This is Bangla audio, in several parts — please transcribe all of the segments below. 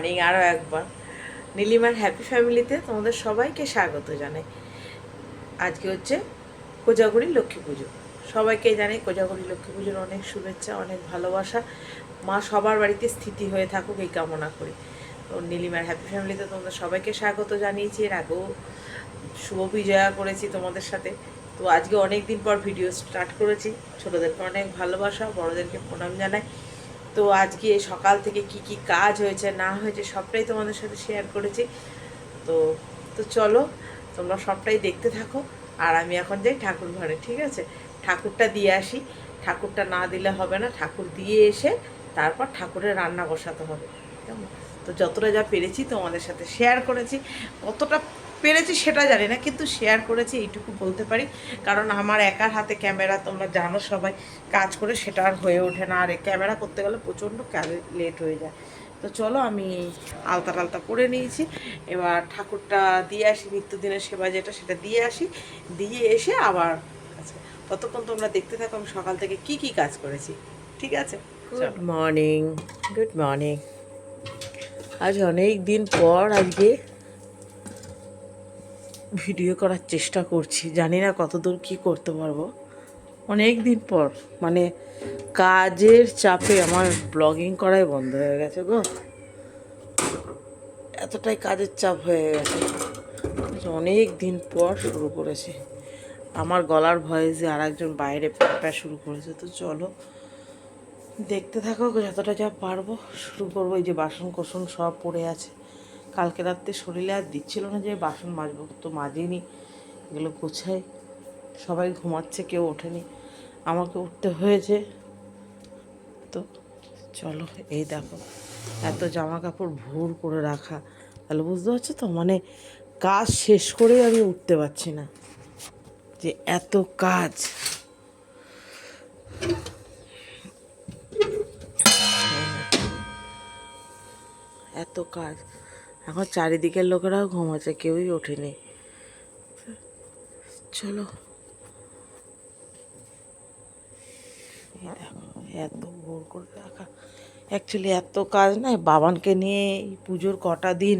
মর্নিং আরও একবার। নীলিমার হ্যাপি ফ্যামিলিতে তোমাদের সবাইকে স্বাগত জানাই। আজকে হচ্ছে কোজাগরি লক্ষ্মী পুজো। সবাইকে জানাই কোজাগরি লক্ষ্মী পুজোর অনেক শুভেচ্ছা, অনেক ভালোবাসা। মা সবার বাড়িতে স্থিতি হয়ে থাকুক এই কামনা করি। তো নীলিমার হ্যাপি ফ্যামিলিতে তোমাদের সবাইকে স্বাগত জানিয়েছি। এর আগেও শুভ বিজয়া করেছি তোমাদের সাথে। তো আজকে অনেক দিন পর ভিডিও স্টার্ট করেছি। ছোটোদেরকে অনেক ভালোবাসা, বড়োদেরকে প্রণাম জানাই। তো আজকে সকাল থেকে কি কি কাজ হয়েছে, না হয়েছে, সবটাই তোমাদের সাথে শেয়ার করেছি। তো তো চলো, তোমরা সবটাই দেখতে থাকো। আর আমি এখন যাই ঠাকুর ঘরে, ঠিক আছে? ঠাকুরটা দিয়ে আসি। ঠাকুরটা না দিলে হবে না, ঠাকুর দিয়ে এসে তারপর ঠাকুরের রান্না বসাতে হবে। কেমন? তো যতটা যা পেরেছি তোমাদের সাথে শেয়ার করেছি। কতটা পেরেছি সেটা জানি না কিন্তু শেয়ার করেছি এইটুকু বলতে পারি। কারণ আমার একার হাতে ক্যামেরা তোমরা জানো সবাই কাজ করে সেটা আর হয়ে ওঠে না। আর ক্যামেরা করতে গেলে প্রচণ্ড লেট হয়ে যায়। তো চলো আমি আলতা টালতা করে নিয়েছি। এবার ঠাকুরটা দিয়ে আসি নিত্যদিনের সেবা যেটা সেটা দিয়ে আসি। দিয়ে এসে আবার আচ্ছা ততক্ষণ তোমরা দেখতে থাকো আমি সকাল থেকে কি কি কাজ করেছি। ঠিক আছে? গুড মর্নিং গুড মর্নিং আজ অনেক দিন পর আজকে ভিডিও করার চেষ্টা করছি। জানি না কতদূর কি করতে পারব। অনেক দিন পর মানে কাজের চাপে আমার ব্লগিং করাই বন্ধ হয়ে গেছে গো। এতটাই কাজের চাপ হয়ে গেছে। অনেক দিন পর শুরু করেছি। আমার গলার ভয়েসে আর একজন বাইরে প্যাপা শুরু করেছে, তো চলো। দেখতে থাকো যতটা যা পারব। শুরু করব, এই যে বাসন কোসন সব পড়ে আছে। কালকে রাত্রে শরীরে আর দিচ্ছিল না যে বাসন মাজবো, তো মাজিনি। এগুলো গোছাই। সবাই ঘুমাচ্ছে, কেউ ওঠেনি। আমাকে উঠতে হয়েছে। তো চলো, এই দেখো। এত জামা কাপড় ভোর করে রাখা। তাহলে বুঝতে পারছ তো মানে কাজ শেষ করেই আমি উঠতে পারছি না। যে এত কাজ। এত কাজ। এখন চারিদিকের লোকেরাও ঘুমাচ্ছে, কেউই ওঠেনি। চলো। এত ভোর করে রাখা অ্যাকচুয়ালি এত কাজ নাই, বাবানকে নিয়ে পুজোর কটা দিন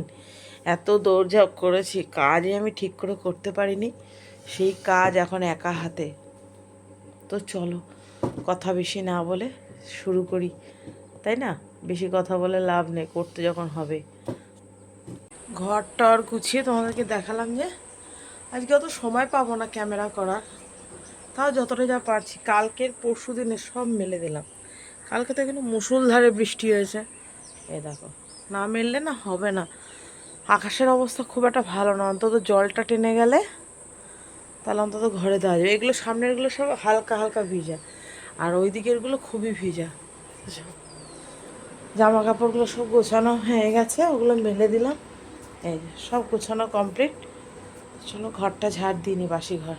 এত দৌড়ঝাঁপ করেছি, কাজই আমি ঠিক করে করতে পারিনি। সেই কাজ এখন একা হাতে। তো চলো, কথা বেশি না বলে শুরু করি। তাই না? বেশি কথা বলে লাভ নেই, করতে যখন হবে। ঘর টর গুছিয়ে তোমাদেরকে দেখালাম যে আজকে অত সময় পাবো না ক্যামেরা করার। তাও যতটা যা পারছি, কালকের পরশু দিনে সব মেলে দিলাম। কালকে তো কিন্তু মুসুলধারে বৃষ্টি হয়েছে। এই দেখো, না মেললে না হবে না। আকাশের অবস্থা খুব একটা ভালো না, অন্তত জলটা টেনে গেলে তাহলে অন্তত ঘরে দেওয়া যাবে। এগুলো সামনেরগুলো সব হালকা হালকা ভিজা, আর ওই দিকেরগুলো খুবই ভিজা। জামা কাপড়গুলো সব গোছানো হয়ে গেছে, ওগুলো মেলে দিলাম। এই সব গোছানো কমপ্লিট চলো ঘরটা ঝাড় দিইনি বাসি ঘর।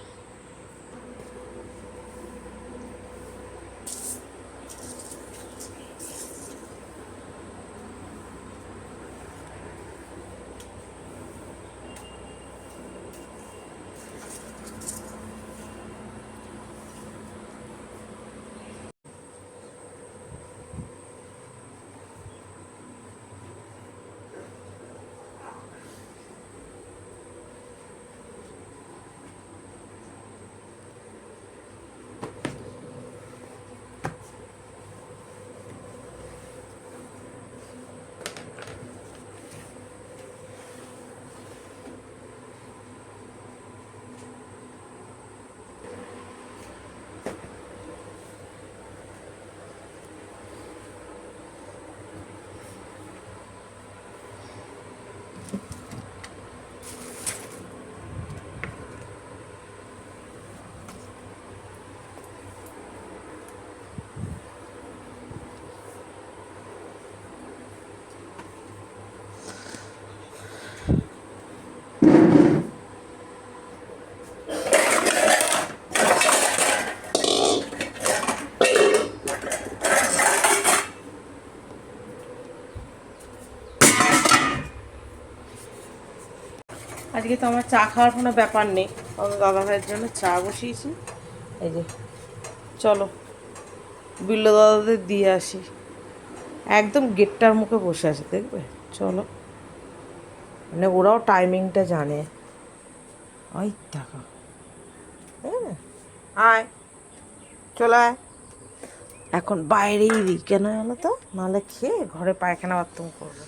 আজকে তো আমার চা খাওয়ার কোনো ব্যাপার নেই। আমার দাদা ভাইয়ের জন্য চা বসিয়েছি। এই যে, চলো, বিল্ল দাদাদের দিয়ে আসি। একদম গেটটার মুখে বসে আছে, দেখবে? চলো। মানে ওরাও টাইমিংটা জানে। ওই দেখো হ্যাঁ আয়, চলে আয়। এখন বাইরেই দিই কেন জানো তো? নাহলে খেয়ে ঘরে পায়খানা বাথরুম করবে।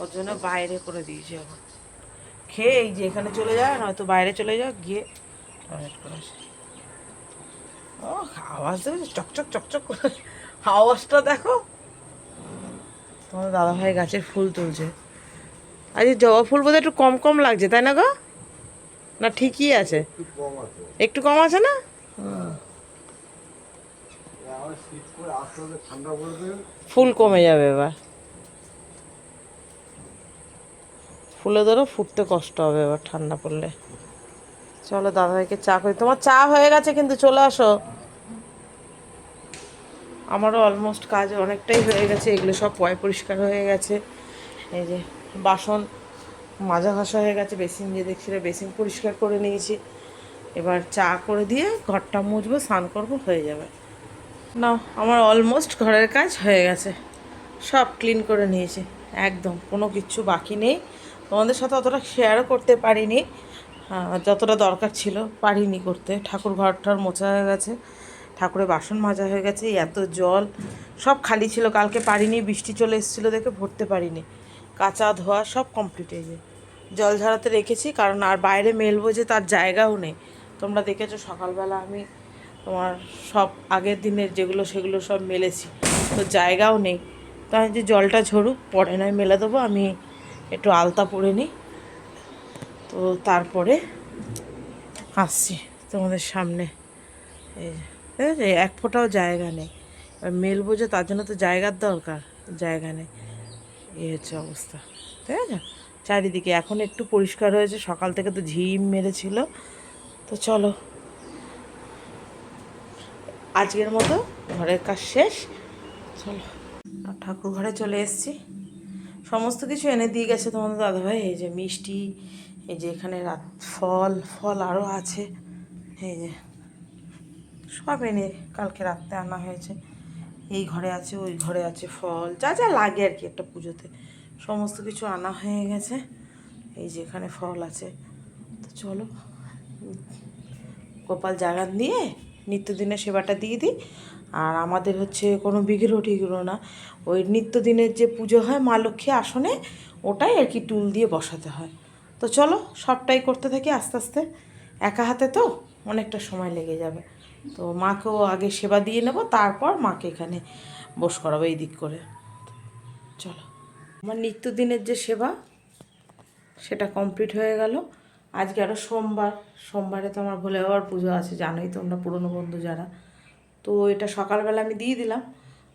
ওর জন্য বাইরে করে দিয়েছি এখন খেয়ে এই যে এখানে চলে যায় নয়তো বাইরে চলে যাও গিয়ে টয়লেট করে আসে। ও আওয়াজ চকচক চকচক করে। আওয়াজটা দেখো। তোমার দাদাভাই গাছের ফুল তুলছে। আজ জবা ফুল বোধহয় একটু কম কম লাগছে তাই না গো? না ঠিকই আছে? একটু কম আছে। না? ফুল কমে যাবে এবার। ফুলে ধরো, ফুটতে কষ্ট হবে এবার ঠান্ডা পড়লে। চলো দাদাভাইকে চা করি। তোমার চা হয়ে গেছে কিন্তু চলে আসো। আমারও অলমোস্ট কাজ অনেকটাই হয়ে গেছে, এগুলো সব পয় পরিষ্কার হয়ে গেছে। এই যে বাসন মাজা ঘষা হয়ে গেছে, বেসিন দিয়ে দেখছি বেসিন পরিষ্কার করে নিয়েছি। এবার চা করে দিয়ে ঘরটা মুছবো, স্নান করব, হয়ে যাবে। না আমার অলমোস্ট ঘরের কাজ হয়ে গেছে। সব ক্লিন করে নিয়েছি, একদম কোনো কিছু বাকি নেই। তোমাদের সাথে অতটা শেয়ারও করতে পারিনি। যতটা দরকার ছিল পারিনি করতে। ঠাকুর ঘরটার মোছা হয়ে গেছে, ঠাকুরের বাসন মাজা হয়ে গেছে এত জল, সব খালি ছিল। কালকে পারিনি, বৃষ্টি চলে এসেছিল দেখে ভরতে পারিনি। কাঁচা ধোয়া সব কমপ্লিট হয়ে যায় জল ঝরাতে রেখেছি, কারণ আর বাইরে মেলবো যে তার জায়গাও নেই। তোমরা দেখেছ সকালবেলা আমি তোমার সব আগের দিনের যেগুলো সেগুলো সব মেলেছি। তো জায়গাও নেই। তো আমি যে জলটা ঝরুক, পরে নয় মেলে দেবো, আমি একটু আলতা পরে নিই। তো তারপরে আসছি তোমাদের সামনে। এই ঠিক আছে এক ফোঁটাও জায়গা নেই। মেলবো যে তার জন্য তো জায়গার দরকার, জায়গা নেই। এই হচ্ছে অবস্থা, ঠিক আছে? চারিদিকে এখন একটু পরিষ্কার হয়েছে, সকাল থেকে তো ঝিম মেরেছিল। তো চলো, আজকের মতো ঘরের কাজ শেষ। চলো, ঠাকুর ঘরে চলে এসেছি। সমস্ত কিছু এনে দিয়ে গেছে তোমাদের দাদাভাই। এই যে মিষ্টি, এই যে এখানে রাত, ফল ফল আরও আছে। এই যে সব এনে কালকে রাত্রে আনা হয়েছে। এই ঘরে আছে, ওই ঘরে আছে ফল। যা যা লাগে আর কি একটা পুজোতে। সমস্ত কিছু আনা হয়ে গেছে। এই যে এখানে ফল আছে। তো চলো গোপাল জাগান দিয়ে নিত্যদিনের সেবাটা দিয়ে দিই। আর আমাদের হচ্ছে কোনো বিগ্রহ টিগ্রহ না। ওই নিত্যদিনের যে পুজো হয়, মা লক্ষ্মী আসনে ওটাই আর কি টুল দিয়ে বসাতে হয়। তো চলো, সবটাই করতে থাকি আস্তে আস্তে। একা হাতে তো অনেকটা সময় লেগে যাবে। তো মাকেও আগে সেবা দিয়ে নেব, তারপর মাকে এখানে বস করাবো এই দিক করে। চলো। আমার নিত্যদিনের যে সেবা, সেটা কমপ্লিট হয়ে গেল। আজকে আরও সোমবার, সোমবারে তো আমার ভোলে বাবার পুজো আছে, জানোই তোমরা পুরনো বন্ধু যারা। তো এটা সকালবেলা আমি দিয়ে দিলাম।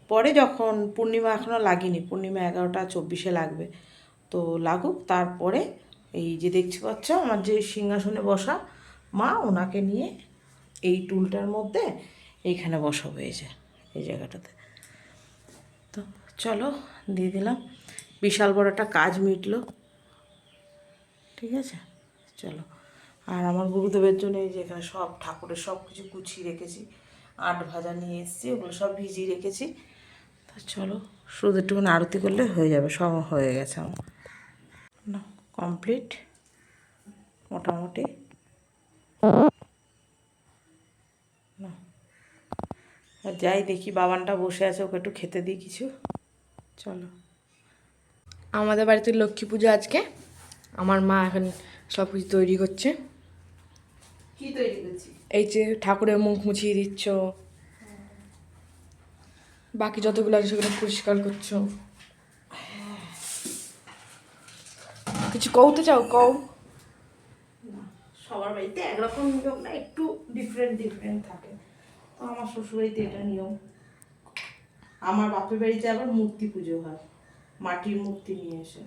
পরে যখন পূর্ণিমা এখনও লাগিনি, পূর্ণিমা এগারোটা চব্বিশে লাগবে। তো লাগুক, তারপরে এই যে দেখছি পাচ্ছ, আমার যে সিংহাসনে বসা মা, ওনাকে নিয়ে এই টুলটার মধ্যে এইখানে এই যে এই জায়গাটাতে। তো চলো, দিয়ে দিলাম। বিশাল বড় একটা কাজ মিটলো। ঠিক আছে? চলো। আর আমার গুরুদেবের জন্য এই যে এখানে সব ঠাকুরের সব কিছু গুছিয়ে রেখেছি। আট ভাজা নিয়ে এসেছি, ওগুলো সব ভিজিয়ে রেখেছি। তা চলো শুধু একটুখানি আরতি করলে হয়ে যাবে, সব হয়ে গেছে আমার। না কমপ্লিট মোটামুটি। না যাই দেখি, বাবানটা বসে আছে, ওকে একটু খেতে দিই কিছু। চলো। আমাদের বাড়িতে লক্ষ্মী পুজো আজকে। আমার মা এখন সব কিছু তৈরি করছে। কি তৈরি করছি এই যে ঠাকুরের মুখ মুছিয়ে দিচ্ছ। বাকি যতগুলো আছে সেগুলো পরিষ্কার করছ। কিছু কৌতে চাও, কও। সবার বাড়িতে একরকম নিয়ম না, একটু ডিফারেন্ট ডিফারেন্ট থাকে। তো আমার শ্বশুরবাড়িতে এটা নিয়ম। আমার বাপের বাড়িতে আবার মূর্তি পুজো হয়, মাটির মূর্তি নিয়ে এসে।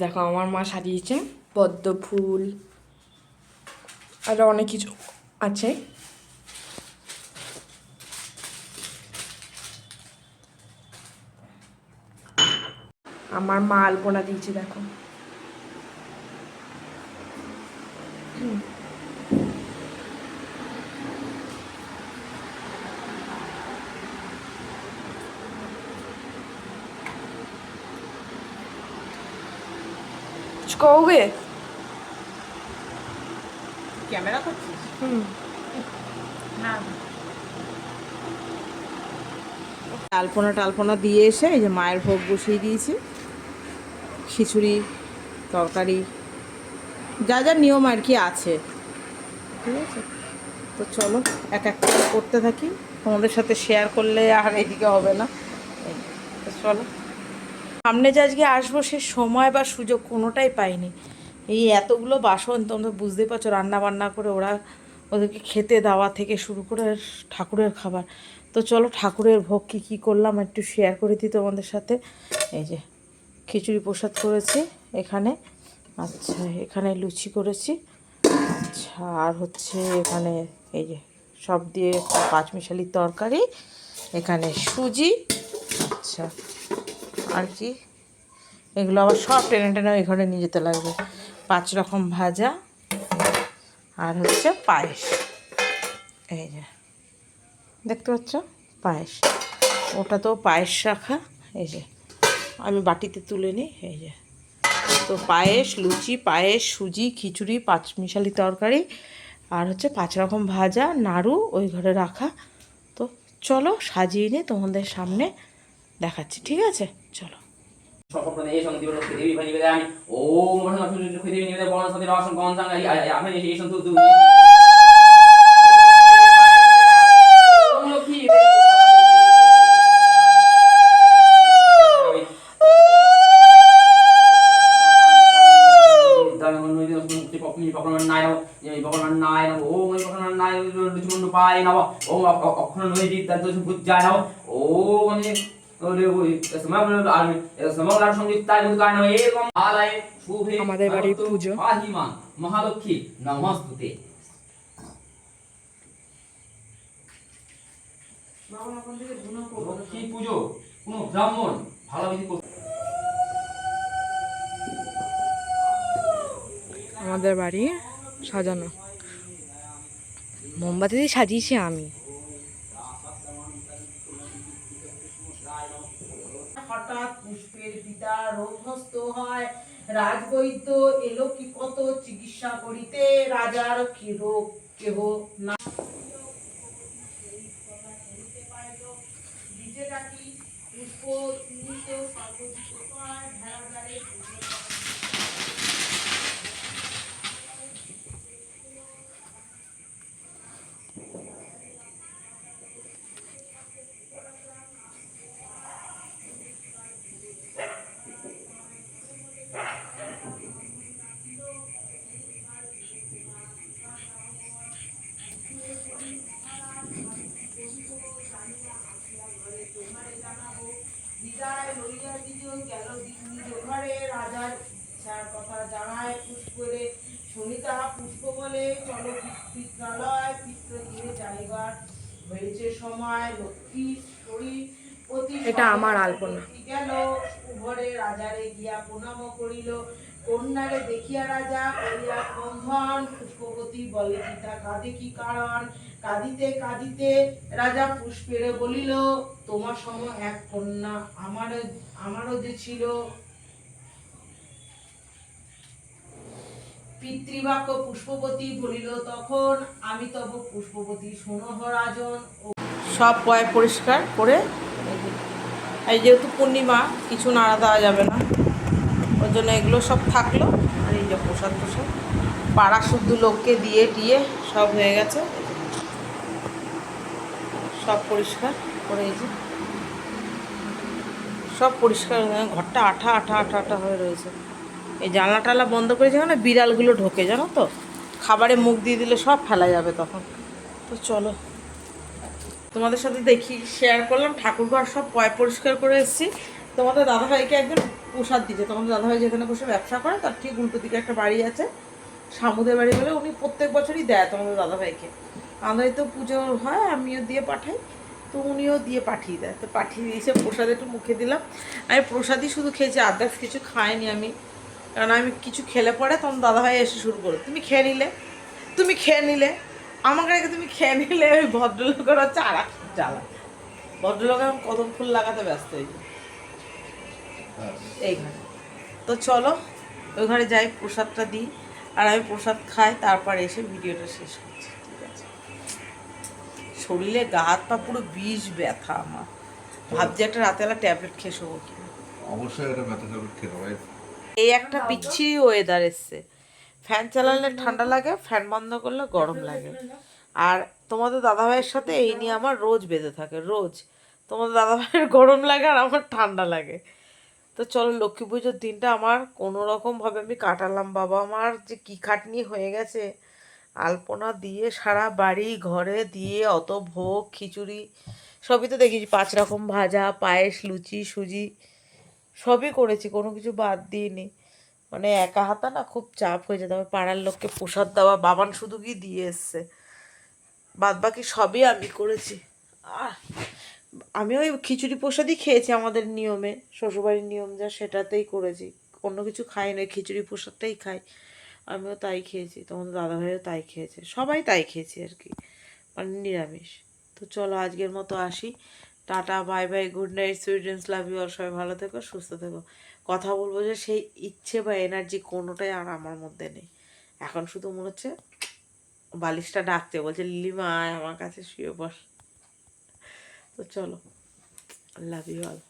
দেখো, আমার মা সাজিয়েছে পদ্ম ফুল আরও অনেক কিছু আছে। আমার মা আলপনা দিয়েছে, দেখো। কবে ক্যামেরা করছিস? হুম। না। আলপনা টালপনা দিয়ে এসে এই যে মায়ের ভোগ বসিয়ে দিয়েছি। খিচুড়ি তরকারি যা যা নিয়ম আর কি আছে। ঠিক আছে? তো চলো এক এক করতে থাকি। তোমাদের সাথে শেয়ার করলে আর এদিকে হবে না। চলো। সামনে যে আজকে আসব সে সময় বা সুযোগ কোনোটাই পাইনি। এই এতগুলো বাসন তোমরা বুঝতেই পারছ রান্না বান্না করে ওরা ওদেরকে খেতে দেওয়া থেকে শুরু করে ঠাকুরের খাবার। তো চলো ঠাকুরের ভোগ কী কী করলাম একটু শেয়ার করে দিই তোমাদের সাথে। এই যে খিচুড়ি প্রসাদ করেছি এখানে। আচ্ছা এখানে লুচি করেছি। আচ্ছা আর হচ্ছে এখানে এই যে সব দিয়ে একটা পাঁচমিশালি তরকারি, এখানে সুজি। আচ্ছা। আর কি। এগুলো আবার সব টেনে টেনে ওই ঘরে নিয়ে যেতে লাগবে। পাঁচ রকম ভাজা আর হচ্ছে পায়েস। এই যে, দেখতে পাচ্ছ? পায়েস। ওটা তো পায়েস রাখা এই যে, আমি বাটিতে তুলে নিই। এই যে, তো পায়েস, লুচি, পায়েস, সুজি, খিচুড়ি পাঁচ মিশালি তরকারি আর হচ্ছে পাঁচ রকম ভাজা, নাড়ু ওই ঘরে রাখা। তো চলো সাজিয়ে নিয়ে তোমাদের সামনে দেখাচ্ছি, ঠিক আছে? চলো সকপ্রদে এই সঙ্গে লক্ষ্মী দেবী ভাই নিবেদন আমাদের বাড়ির পুজো। মহালক্ষ্মী নমস্তুতে। লক্ষ্মী পুজো কোন ব্রাহ্মণ করতে আমাদের বাড়ি সাজানো। মোমবাতি দিয়ে সাজিয়েছি আমি। পিতা রোগগ্রস্ত হয় রাজবৈদ্য এলো কি কত চিকিৎসা করিতে? রাজার কি রোগ কেহ না বিদায় লইয়া দিল গেল নিজ ঘরে রাজার ইচ্ছার কথা জানায় পুষ্পরে সুনিতা পুষ্প বলে চলো পিত্রালয় পিত্র দিয়ে যাইবার হয়েছে সময়। লক্ষ্মী অতি এটা আমার আলপনা। গেল। ঘরে রাজারে গিয়া প্রণাম করিল। কন্যারে দেখিয়া রাজা করিয়া বন্ধন পুষ্পবতী বলে পিতা কাঁদে কি কারণ? কাঁদিতে কাঁদিতে রাজা পুষ্পেরে বলিল, তোমার সম এক কন্যা আমারও আমারও যে ছিল। পিতৃবাক্য পুষ্পবতী বলিল, তখন আমি তব পুষ্পবতী শোনহ রাজন সব পয় পরিষ্কার করে এই যেহেতু পূর্ণিমা, কিছু নাড়া দেওয়া যাবে না। ওর জন্য এগুলো সব থাকল। আর এই যে প্রসাদ প্রসাদ পাড়া শুদ্ধ লোককে দিয়ে টিয়ে সব হয়ে গেছে। সব পরিষ্কার করে এই যে। সব পরিষ্কার, ঘরটা আঠা আঠা আঠা আঠা হয়ে রয়েছে। এই জানলা টালা বন্ধ করেছে না বিড়ালগুলো ঢোকে, জানো তো? খাবারে মুখ দিয়ে দিলে সব ফেলা যাবে তখন। তো চলো, তোমাদের সাথে দেখি শেয়ার করলাম। ঠাকুরঘর সব পয়, পরিষ্কার করে এসেছি। তোমাদের দাদাভাইকে একজন প্রসাদ দিচ্ছে তোমাদের দাদাভাই যেখানে বসে ব্যবসা করে, তার ঠিক উল্টো দিকে একটা বাড়ি আছে। সামুদের বাড়ি বলে উনি প্রত্যেক বছরই দেয় তোমাদের দাদাভাইকে। আমাদের তো পুজো হয়, আমিও দিয়ে পাঠাই। তো উনিও দিয়ে পাঠিয়ে দেয়। তো পাঠিয়ে দিয়েছে প্রসাদ একটু মুখে দিলাম। আমি প্রসাদই শুধু খেয়েছি আদার্স কিছু খাইনি আমি। কারণ আমি কিছু খেলে পরে তখন দাদাভাই এসে শুরু করো তুমি খেয়ে নিলে, তুমি খেয়ে নিলে আমাকে রেখে তুমি খেয়ে নিলে। ওই ভদ্রলোকের হচ্ছে আর জ্বালা। ভদ্রলোক এখন কদম ফুল লাগাতে ব্যস্ত হয়ে যায় এইখানে তো চলো, ওই ঘরে যাই, প্রসাদটা দিই। আর আমি প্রসাদ খাই, তারপর এসে ভিডিওটা শেষ করছি। শরীরে গা হাত পা পুরো বিষ ব্যথা আমার। ভাবছি একটা রাতেবেলা ট্যাবলেট খেয়ে শোবো কি? অবশ্যই একটা ব্যথা ট্যাবলেট খেতে হবে এই একটা বিচ্ছিরি ওয়েদার এসছে। ফ্যান চালালে ঠান্ডা লাগে ফ্যান বন্ধ করলে গরম লাগে। আর তোমাদের দাদাভাইয়ের সাথে এই নিয়ে আমার রোজ বেঁধে থাকে রোজ। তোমাদের দাদাভাইয়ের গরম লাগে আর আমার ঠান্ডা লাগে। তো চলো লক্ষ্মী পুজোর দিনটা আমার কোনো রকমভাবে আমি কাটালাম। বাবা আমার যে কী খাটনি হয়ে গেছে আলপনা দিয়ে সারা বাড়ি ঘরে দিয়ে অত ভোগ, খিচুড়ি, সবই তো দেখেছি। পাঁচ রকম ভাজা, পায়েস, লুচি, সুজি, সবই করেছি, কোনো কিছু বাদ দিইনি। মানে একা হাতা না খুব চাপ হয়ে যেত। আমার পাড়ার লোককে প্রসাদ দেওয়া, বাবান শুধু কি দিয়ে এসছে? বাদ বাকি সবই আমি করেছি। আহ! আমি ওই খিচুড়ি প্রসাদই খেয়েছি আমাদের নিয়মে। শ্বশুরবাড়ির নিয়ম যা, সেটাতেই করেছি। অন্য কিছু খাই না খিচুড়ি প্রসাদটাই খাই। আমিও তাই খেয়েছি, তোমাদের দাদাভাইও তাই খেয়েছে, সবাই তাই খেয়েছি আর কি মানে নিরামিষ। তো চলো আজকের মতো আসি, tata, bye bye good night sweet dreams love you আর সবাই ভালো থেকো, সুস্থ থেকো। কথা বলব যে সেই ইচ্ছে বা এনার্জি কোনোটাই আর আমার মধ্যে নেই। এখন শুধু মনে হচ্ছে বালিশটা ডাকতে বলছে আয় আমার কাছে শুয়ে বস। তো চলো লাভ ইউ অল